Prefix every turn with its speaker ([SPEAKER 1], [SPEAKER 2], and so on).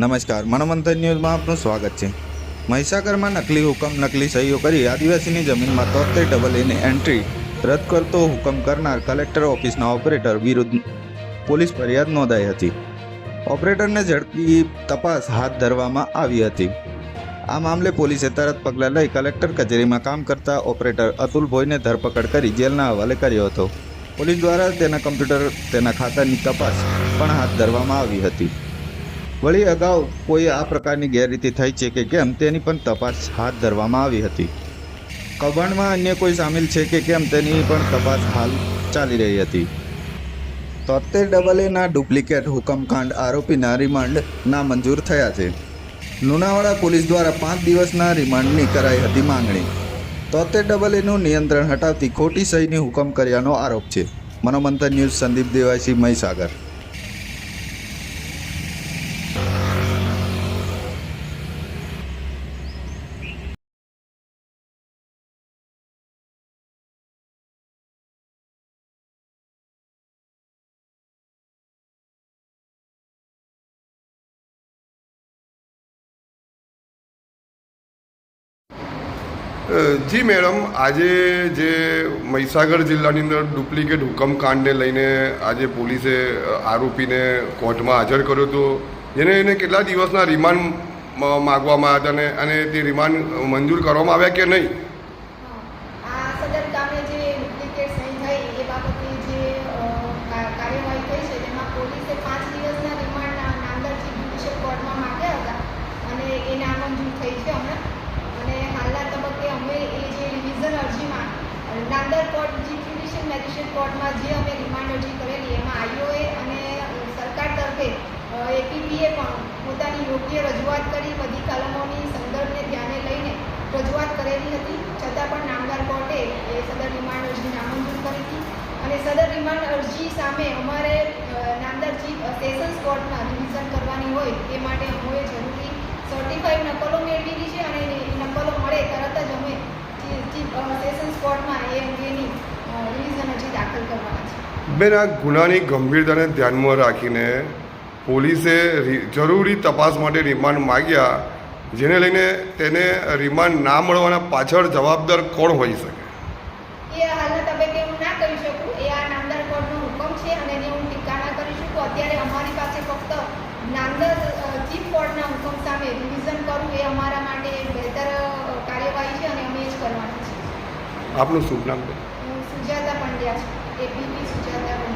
[SPEAKER 1] નમસ્કાર, મનોમંથન ન્યૂઝમાં આપનું સ્વાગત છે. મહીસાગરમાં નકલી હુકમ, નકલી સહીઓ કરી આદિવાસીની જમીનમાં તોતેર ડબલ એની એન્ટ્રી રદ કરતો હુકમ કરનાર કલેક્ટર ઓફિસના ઓપરેટર વિરુદ્ધ પોલીસ ફરિયાદ નોંધાઈ હતી. ઓપરેટરને ઝડપી તપાસ હાથ ધરવામાં આવી હતી. આ મામલે પોલીસે તરત પગલાં લઈ કલેક્ટર કચેરીમાં કામ કરતા ઓપરેટર અતુલ ભોઈને ધરપકડ કરી જેલના હવાલે કર્યો હતો. પોલીસ દ્વારા તેના કમ્પ્યુટર, તેના ખાતાની તપાસ પણ હાથ ધરવામાં આવી હતી. વળી અગાઉ કોઈ આ પ્રકારની ગેરરીતિ થઈ છે કે કેમ તેની પણ તપાસ હાથ ધરવામાં આવી હતી. કૌભાંડમાં અન્ય કોઈ સામેલ છે કે કેમ તેની પણ તપાસ હાલ ચાલી રહી હતી. તોતેર ડબલ એના ડુપ્લિકેટ હુકમકાંડ આરોપીના રિમાન્ડ નામંજૂર થયા છે. લુણાવાડા પોલીસ દ્વારા પાંચ દિવસના રિમાન્ડની કરાઈ હતી માંગણી. તોતેર ડબલ એનું નિયંત્રણ હટાવતી ખોટી સહીની હુકમ કર્યાનો આરોપ છે. મનોમંથન ન્યૂઝ સંદીપ દેવાસી મહીસાગર.
[SPEAKER 2] જી મેડમ, આજે જે મહીસાગર જિલ્લાની અંદર ડુપ્લિકેટ હુકમકાંડને લઈને આજે પોલીસે આરોપીને કોર્ટમાં હાજર કર્યો હતો જેને એને કેટલા દિવસના રિમાન્ડ માગવામાં હતા અને અને તે રિમાન્ડ મંજૂર કરવામાં આવ્યા કે નહીં?
[SPEAKER 3] થઈ છે, તેમાં નામદાર કોર્ટ જે જ્યુડિશિયલ મેજિસ્ટ્રેટ કોર્ટમાં જે અમે રિમાન્ડ અરજી કરેલી, એમાં આઈઓએ અને સરકાર તરફે એપીપીએ પણ પોતાની યોગ્ય રજૂઆત કરી, બધી કલમોની સંદર્ભને ધ્યાને લઈને રજૂઆત કરેલી હતી. છતાં પણ નામદાર કોર્ટે એ સદર રિમાન્ડ અરજી નામંજૂર કરી હતી. અને સદર રિમાન્ડ અરજી સામે અમારે નામદાર ચીફ સેશન્સ કોર્ટમાં રિવિઝન કરવાની હોય, એ માટે અમોએ જરૂરી સર્ટિફાઈડ નકલો મેળવેલી છે અને નકલો મળે તરત જ અમે ચી- ચીફ અ, સેશન્સ કોર્ટમાં એ અંગેની અ, રિવિઝન અરજી દાખલ કરવાના છે
[SPEAKER 2] બેન આ ગુનાની ગંભીરતાને ધ્યાનમાં રાખીને પોલીસે જરૂરી તપાસ માટે રિમાન્ડ માગ્યા જેને લઈને તેને રિમાન્ડ ના મળવાના પાછળ જવાબદાર કોણ હોઈ શકે?
[SPEAKER 3] એ હાલના તબક્કે હું ના કરી શકું. એ આ નામદાર કોર્ટનો હુકમ છે અને એને હું ટીકા કરી શકું. અત્યારે અમારી પાસે ફક્ત નામદાર ચીફ કોર્ટના હુકમ સામે રિવિઝન કરવું એ અમારા માટે બહેતર કાર્યવાહી છે અને અમે એ જ કરવાના છે
[SPEAKER 2] આપનું શુભ નામ
[SPEAKER 3] સુજાતા પંડ્યા છું. એપીપી સુજાતા પંડ્યા